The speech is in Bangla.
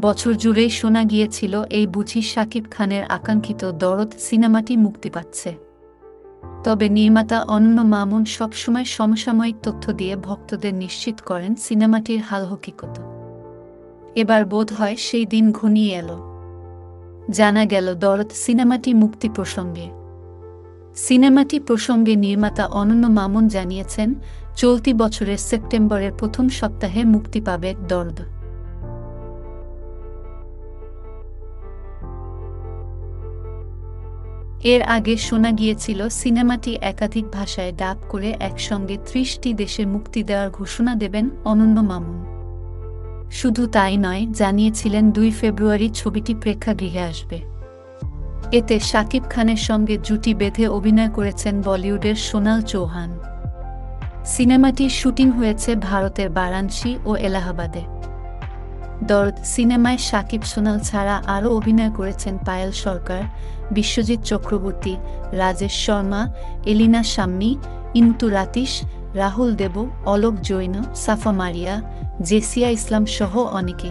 বছর জুড়েই শোনা গিয়েছিল এই বুঝি শাকিব খানের আকাঙ্ক্ষিত দরদ সিনেমাটি মুক্তি পাচ্ছে। তবে নির্মাতা অনন্য মামুন সবসময় সমসাময়িক তথ্য দিয়ে ভক্তদের নিশ্চিত করেন সিনেমাটির হাল হকিকত। এবার বোধ হয় সেই দিন ঘনিয়ে এলো। জানা গেল দরদ সিনেমাটি মুক্তি প্রসঙ্গে। সিনেমাটি প্রসঙ্গে নির্মাতা অনন্য মামুন জানিয়েছেন, চলতি বছরের সেপ্টেম্বরের প্রথম সপ্তাহে মুক্তি পাবে দর্দ। এর আগে শোনা গিয়েছিল সিনেমাটি একাধিক ভাষায় ডাব করে একসঙ্গে ত্রিশটি দেশে মুক্তি দেওয়ার ঘোষণা দেবেন অনন্য মামুন। শুধু তাই নয়, জানিয়েছিলেন দুই ফেব্রুয়ারি ছবিটি প্রেক্ষাগৃহে আসবে। এতে শাকিব খানের সঙ্গে জুটি বেঁধে অভিনয় করেছেন বলিউডের সোনাল চৌহান। সিনেমাটির শুটিং হয়েছে ভারতের বারাণসী ও এলাহাবাদে। দর্দ সিনেমায় সাকিব সোনাল ছাড়া আরও অভিনয় করেছেন পায়েল সরকার, বিশ্বজিৎ চক্রবর্তী, রাজেশ শর্মা, এলিনা সাম্মি ইন্তু রাতিশ, রাহুল দেব, অলোক জৈন, সাফা মারিয়া, জেসিয়া ইসলাম সহ অনেকে।